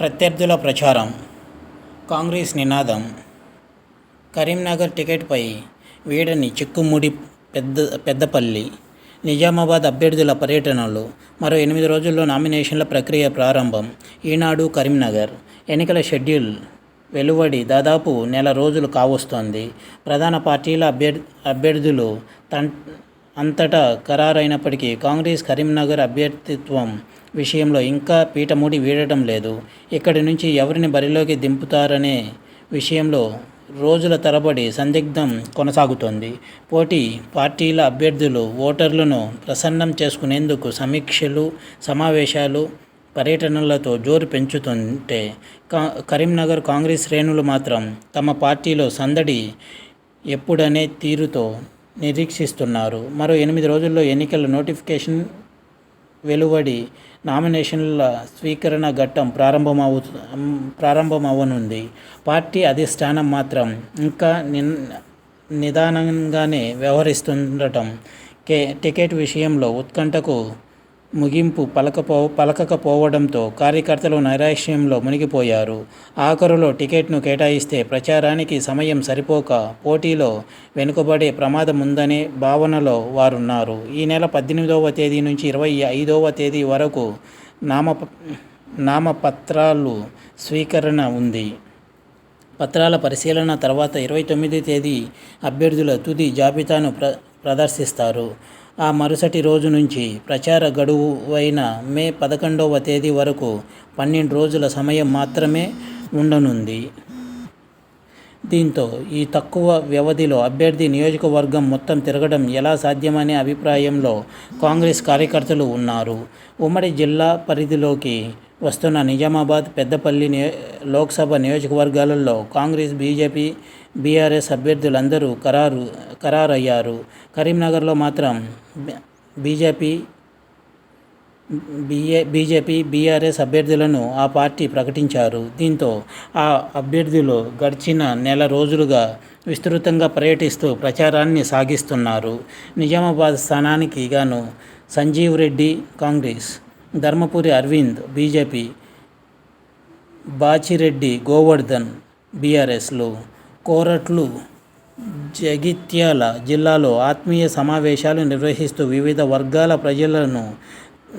ప్రత్యర్థుల ప్రచారం కాంగ్రెస్ నినాదం. కరీంనగర్ టికెట్పై వీడని చిక్కుముడి పెద్ద పెద్దపల్లి నిజామాబాద్ అభ్యర్థుల పర్యటనలు మరో ఎనిమిది రోజుల్లో నామినేషన్ల ప్రక్రియ ప్రారంభం. ఈనాడు కరీంనగర్ ఎన్నికల షెడ్యూల్ వెలువడి దాదాపు నెల రోజులు కావస్తోంది. ప్రధాన పార్టీల అభ్యర్థి అభ్యర్థులు తన్ అంతటా ఖరారైనప్పటికీ కాంగ్రెస్ కరీంనగర్ అభ్యర్థిత్వం విషయంలో ఇంకా పీటముడి వీడటం లేదు. ఇక్కడి నుంచి ఎవరిని బరిలోకి దింపుతారనే విషయంలో రోజుల తరబడి సందిగ్ధం కొనసాగుతోంది. పోటీ పార్టీల అభ్యర్థులు ఓటర్లను ప్రసన్నం చేసుకునేందుకు సమీక్షలు సమావేశాలు పర్యటనలతో జోరు పెంచుతుంటే కరీంనగర్ కాంగ్రెస్ శ్రేణులు మాత్రం తమ పార్టీలో సందడి ఎప్పుడనే తీరుతో నిరీక్షిస్తున్నారు. మరో ఎనిమిది రోజుల్లో ఎన్నికల నోటిఫికేషన్ వెలువడి నామినేషన్ల స్వీకరణ ఘట్టం ప్రారంభమవు ప్రారంభమవ్వనుంది పార్టీ అధిష్టానం మాత్రం ఇంకా నిన్ నిదానంగానే వ్యవహరిస్తుండటం. కే టికెట్ విషయంలో ఉత్కంఠకు ముగింపు పలకపో పలకకపోవడంతో కార్యకర్తలు నైరాశ్యంలో మునిగిపోయారు. ఆఖరులో టికెట్ను కేటాయిస్తే ప్రచారానికి సమయం సరిపోక పోటీలో వెనుకబడే ప్రమాదం ఉందనే భావనలో వారున్నారు. ఈ నెల పద్దెనిమిదవ తేదీ నుంచి ఇరవై ఐదవ తేదీ వరకు నామ నామపత్రాలు స్వీకరణ ఉంది. పత్రాల పరిశీలన తర్వాత ఇరవై తొమ్మిది తేదీ అభ్యర్థుల తుది జాబితాను ప్ర ప్రదర్శిస్తారు. ఆ మరుసటి రోజు నుంచి ప్రచార గడువైన మే పదకొండవ తేదీ వరకు పన్నెండు రోజుల సమయం మాత్రమే ఉండనుంది. దీంతో ఈ తక్కువ వ్యవధిలో అభ్యర్థి నియోజకవర్గం మొత్తం తిరగడం ఎలా సాధ్యమనే అభిప్రాయంలో కాంగ్రెస్ కార్యకర్తలు ఉన్నారు. ఉమ్మడి జిల్లా పరిధిలోకి వస్తున్న నిజామాబాద్ పెద్దపల్లి నియో లోక్సభ నియోజకవర్గాలలో కాంగ్రెస్ బీజేపీ బీఆర్ఎస్ అభ్యర్థులందరూ ఖరారు ఖరారయ్యారు. కరీంనగర్లో మాత్రం బీజేపీ బీఏ బీజేపీ బీఆర్ఎస్ అభ్యర్థులను ఆ పార్టీ ప్రకటించారు. దీంతో ఆ అభ్యర్థులు గడిచిన నెల రోజులుగా విస్తృతంగా పర్యటిస్తూ ప్రచారాన్ని సాగిస్తున్నారు. నిజామాబాద్ స్థానానికి గాను సంజీవ్ రెడ్డి కాంగ్రెస్ ధర్మపురి అరవింద్ బీజేపీ బాచిరెడ్డి గోవర్ధన్ బీఆర్ఎస్లు కోరట్లు జగిత్యాల జిల్లాలో ఆత్మీయ సమావేశాలు నిర్వహిస్తూ వివిధ వర్గాల ప్రజలను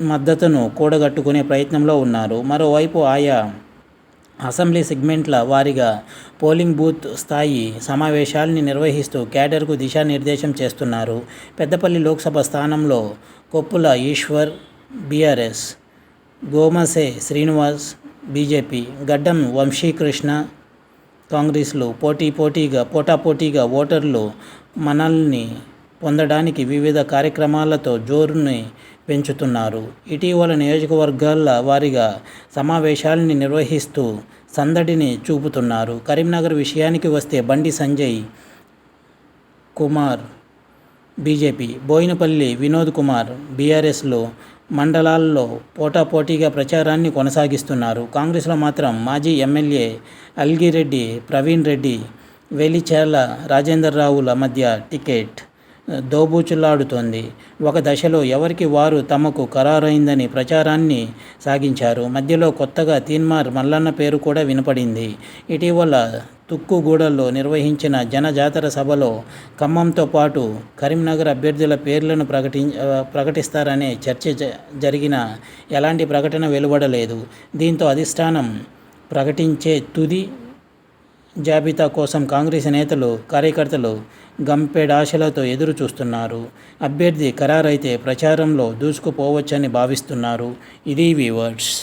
మద్దతును కూడగట్టుకునే ప్రయత్నంలో ఉన్నారు. మరోవైపు ఆయా అసెంబ్లీ సెగ్మెంట్ల వారీగా పోలింగ్ బూత్ స్థాయి సమావేశాలని నిర్వహిస్తూ క్యాడర్కు దిశానిర్దేశం చేస్తున్నారు. పెద్దపల్లి లోక్సభ స్థానంలో కొప్పుల ఈశ్వర్ బీఆర్ఎస్ గోమసే శ్రీనివాస్ బీజేపీ గడ్డం వంశీకృష్ణ కాంగ్రెస్లో పోటీ పోటీగా పోటాపోటీగా ఓటర్లు మనల్ని పొందడానికి వివిధ కార్యక్రమాలతో జోరుని పెంచుతున్నారు. ఇటీవల నియోజకవర్గాల వారీగా సమావేశాలని నిర్వహిస్తూ సందడిని చూపుతున్నారు. కరీంనగర్ విషయానికి వస్తే బండి సంజయ్ కుమార్ బీజేపీ బోయినపల్లి వినోద్ కుమార్ బీఆర్ఎస్లో మండలాల్లో పోటాపోటీగా ప్రచారాన్ని కొనసాగిస్తున్నారు. కాంగ్రెస్లో మాత్రం మాజీ ఎమ్మెల్యే అల్గిరెడ్డి ప్రవీణ్ రెడ్డి వెలిచేల రాజేందర్ రావుల మధ్య టికెట్ దోబూచులాడుతోంది. ఒక దశలో ఎవరికి వారు తమకు ఖరారైందని ప్రచారాన్ని సాగించారు. మధ్యలో కొత్తగా తీన్మార్ మల్లన్న పేరు కూడా వినపడింది. ఇటీవల తుక్కుగూడల్లో నిర్వహించిన జనజాతర సభలో ఖమ్మంతో పాటు కరీంనగర్ అభ్యర్థుల పేర్లను ప్రకటి ప్రకటిస్తారనే చర్చ జరిగిన ఎలాంటి ప్రకటన వెలువడలేదు. దీంతో అధిష్టానం ప్రకటించే తుది జాబితా కోసం కాంగ్రెస్ నేతలు కార్యకర్తలు గంపెడాశలతో ఎదురు చూస్తున్నారు అభ్యర్థి ఖరారైతే ప్రచారంలో దూసుకుపోవచ్చని భావిస్తున్నారు. ఇది వీవర్డ్స్